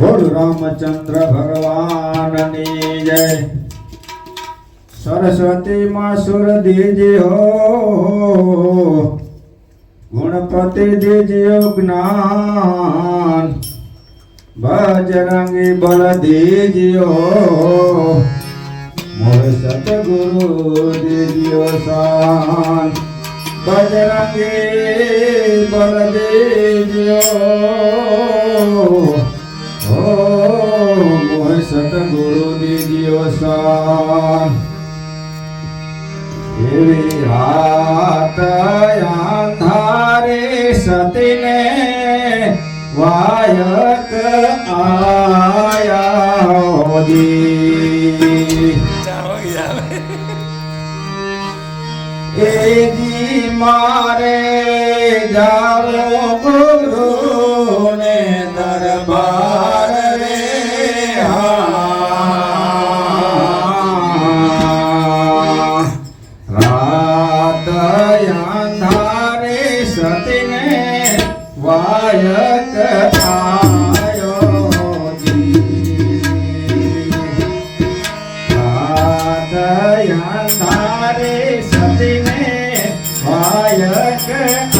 બોલ રામચંદ્ર ભગવાનની જય. સરસ્વતી માં સુર દીજી હો, ગુણપતિ દીજીઓ જ્ઞાન. બજરંગી બલ દીજીઓ મોર સતગુરુ દીજીઓ શાન બજરંગી બલ દીજીઓ સતગુરુ શાન એવી રાત અંધારે સતીને વાયક આયા એ એજી મારે વાયક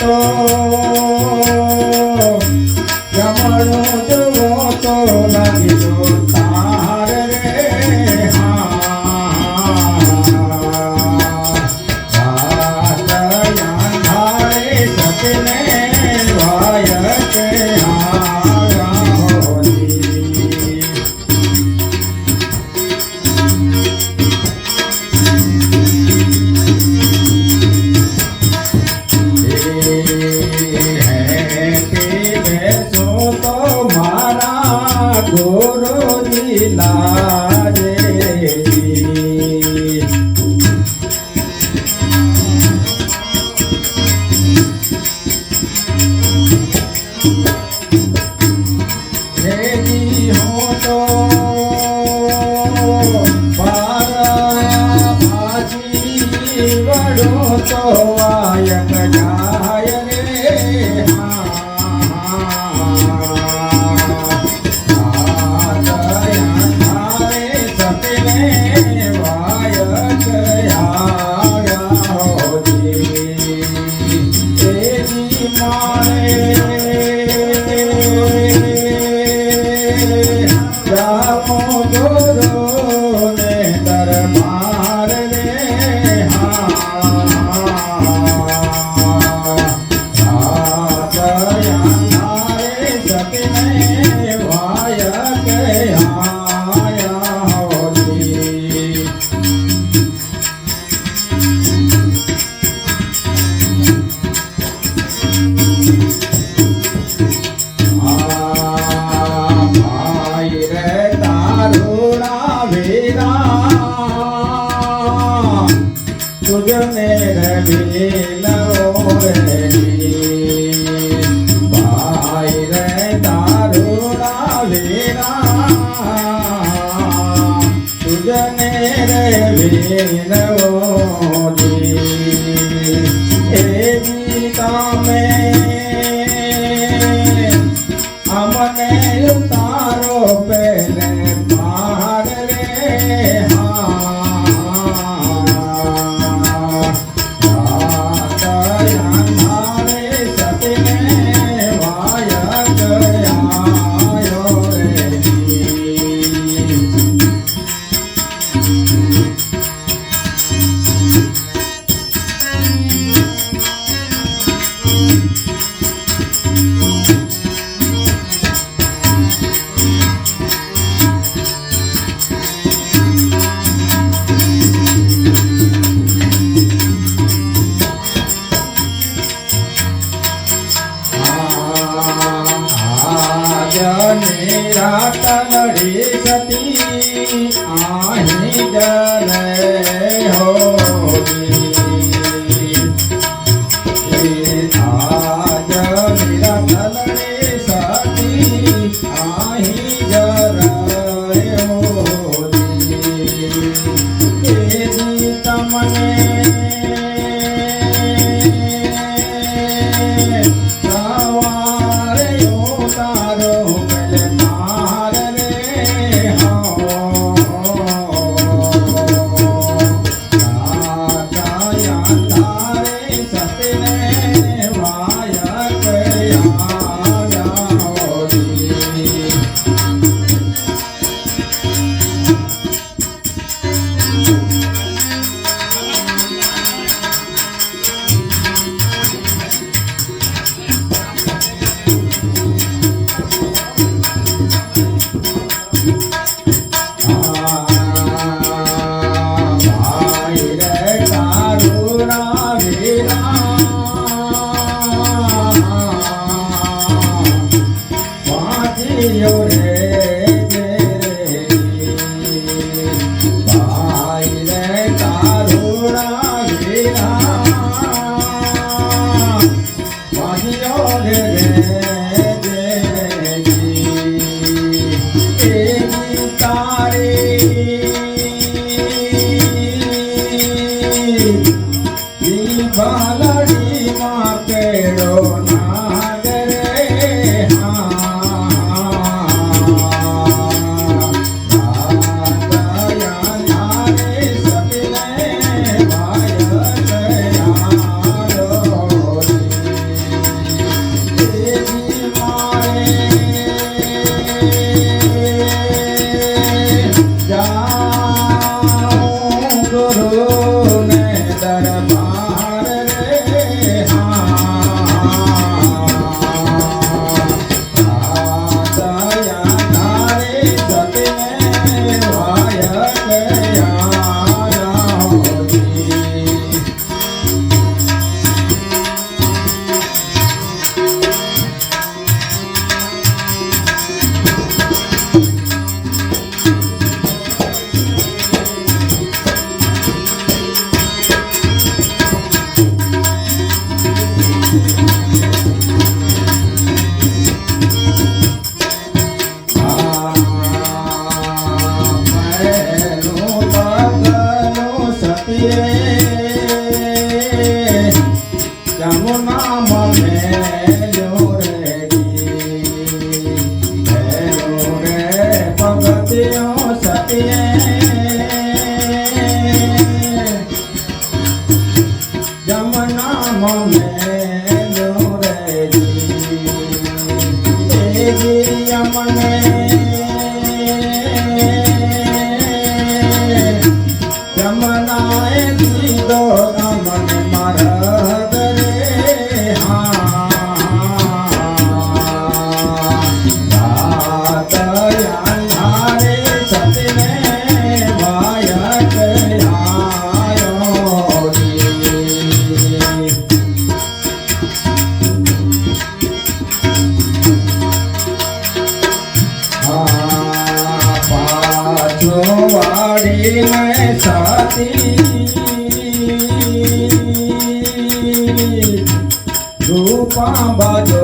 તાર દરબાર રે વીરવોજી એ ગીતા મેં मामे I'm Mamba Jo